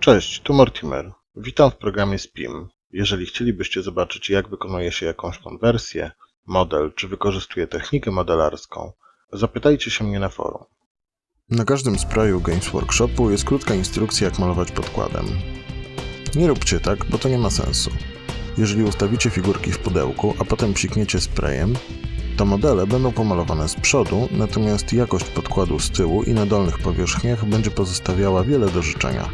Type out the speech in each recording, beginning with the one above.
Cześć, tu Mortimer. Witam w programie SPIM. Jeżeli chcielibyście zobaczyć jak wykonuje się jakąś konwersję, model czy wykorzystuje technikę modelarską, zapytajcie się mnie na forum. Na każdym sprayu Games Workshopu jest krótka instrukcja jak malować podkładem. Nie róbcie tak, bo to nie ma sensu. Jeżeli ustawicie figurki w pudełku, a potem psikniecie sprayem, to modele będą pomalowane z przodu, natomiast jakość podkładu z tyłu i na dolnych powierzchniach będzie pozostawiała wiele do życzenia.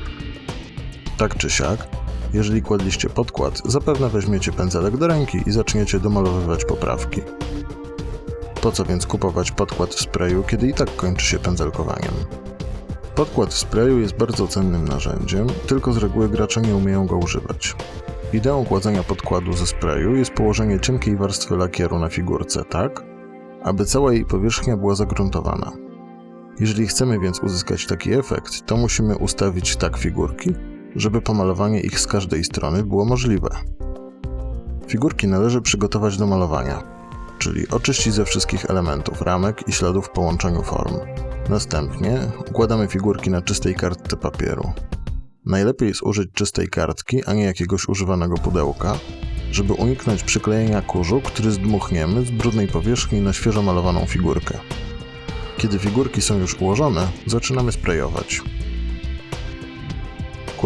Tak czy siak, jeżeli kładliście podkład, zapewne weźmiecie pędzelek do ręki i zaczniecie domalowywać poprawki. Po co więc kupować podkład w sprayu, kiedy i tak kończy się pędzelkowaniem? Podkład w sprayu jest bardzo cennym narzędziem, tylko z reguły gracze nie umieją go używać. Ideą kładzenia podkładu ze sprayu jest położenie cienkiej warstwy lakieru na figurce tak, aby cała jej powierzchnia była zagruntowana. Jeżeli chcemy więc uzyskać taki efekt, to musimy ustawić tak figurki, żeby pomalowanie ich z każdej strony było możliwe. Figurki należy przygotować do malowania, czyli oczyścić ze wszystkich elementów, ramek i śladów w połączeniu form. Następnie układamy figurki na czystej kartce papieru. Najlepiej jest użyć czystej kartki, a nie jakiegoś używanego pudełka, żeby uniknąć przyklejenia kurzu, który zdmuchniemy z brudnej powierzchni na świeżo malowaną figurkę. Kiedy figurki są już ułożone, zaczynamy sprayować.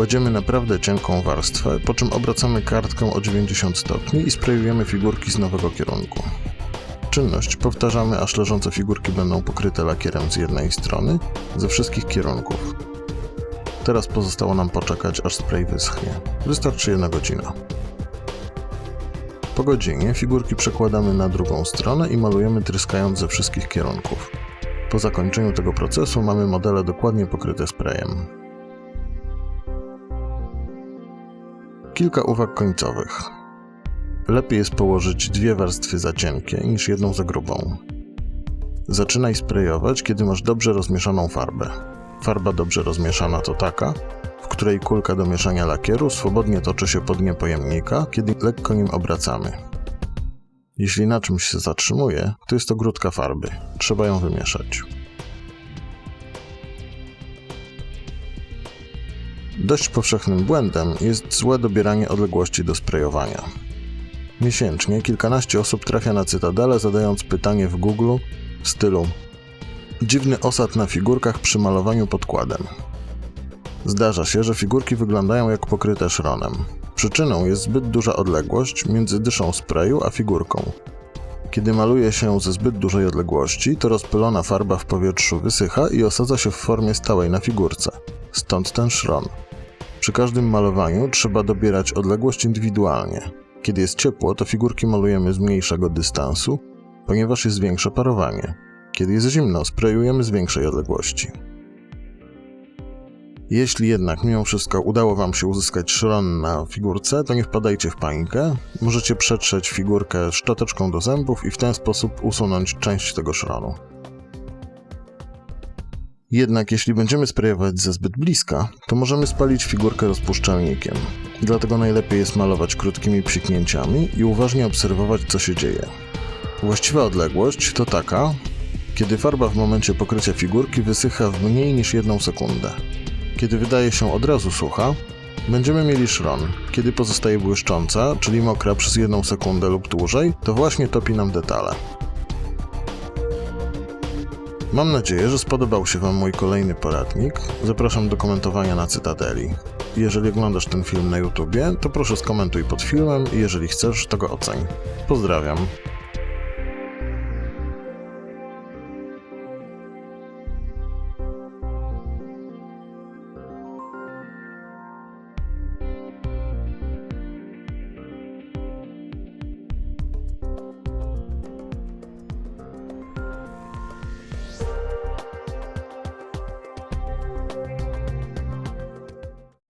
Kładziemy naprawdę cienką warstwę, po czym obracamy kartkę o 90 stopni i sprayujemy figurki z nowego kierunku. Czynność powtarzamy, aż leżące figurki będą pokryte lakierem z jednej strony, ze wszystkich kierunków. Teraz pozostało nam poczekać, aż spray wyschnie. Wystarczy jedna godzina. Po godzinie figurki przekładamy na drugą stronę i malujemy tryskając ze wszystkich kierunków. Po zakończeniu tego procesu mamy modele dokładnie pokryte sprayem. Kilka uwag końcowych. Lepiej jest położyć dwie warstwy za cienkie niż jedną za grubą. Zaczynaj sprayować, kiedy masz dobrze rozmieszaną farbę. Farba dobrze rozmieszana to taka, w której kulka do mieszania lakieru swobodnie toczy się po dnie pojemnika, kiedy lekko nim obracamy. Jeśli na czymś się zatrzymuje, to jest to grudka farby. Trzeba ją wymieszać. Dość powszechnym błędem jest złe dobieranie odległości do sprayowania. Miesięcznie kilkanaście osób trafia na cytadelę zadając pytanie w Google w stylu Dziwny osad na figurkach przy malowaniu podkładem. Zdarza się, że figurki wyglądają jak pokryte szronem. Przyczyną jest zbyt duża odległość między dyszą sprayu a figurką. Kiedy maluje się ze zbyt dużej odległości, to rozpylona farba w powietrzu wysycha i osadza się w formie stałej na figurce. Stąd ten szron. Przy każdym malowaniu trzeba dobierać odległość indywidualnie. Kiedy jest ciepło, to figurki malujemy z mniejszego dystansu, ponieważ jest większe parowanie. Kiedy jest zimno, sprayujemy z większej odległości. Jeśli jednak mimo wszystko udało Wam się uzyskać szron na figurce, to nie wpadajcie w panikę. Możecie przetrzeć figurkę szczoteczką do zębów i w ten sposób usunąć część tego szronu. Jednak jeśli będziemy sprayować ze zbyt bliska, to możemy spalić figurkę rozpuszczalnikiem. Dlatego najlepiej jest malować krótkimi psiknięciami i uważnie obserwować co się dzieje. Właściwa odległość to taka, kiedy farba w momencie pokrycia figurki wysycha w mniej niż jedną sekundę. Kiedy wydaje się od razu sucha, będziemy mieli szron. Kiedy pozostaje błyszcząca, czyli mokra przez jedną sekundę lub dłużej, to właśnie topi nam detale. Mam nadzieję, że spodobał się Wam mój kolejny poradnik. Zapraszam do komentowania na Cytadeli. Jeżeli oglądasz ten film na YouTubie, to proszę skomentuj pod filmem i jeżeli chcesz, to go oceń. Pozdrawiam.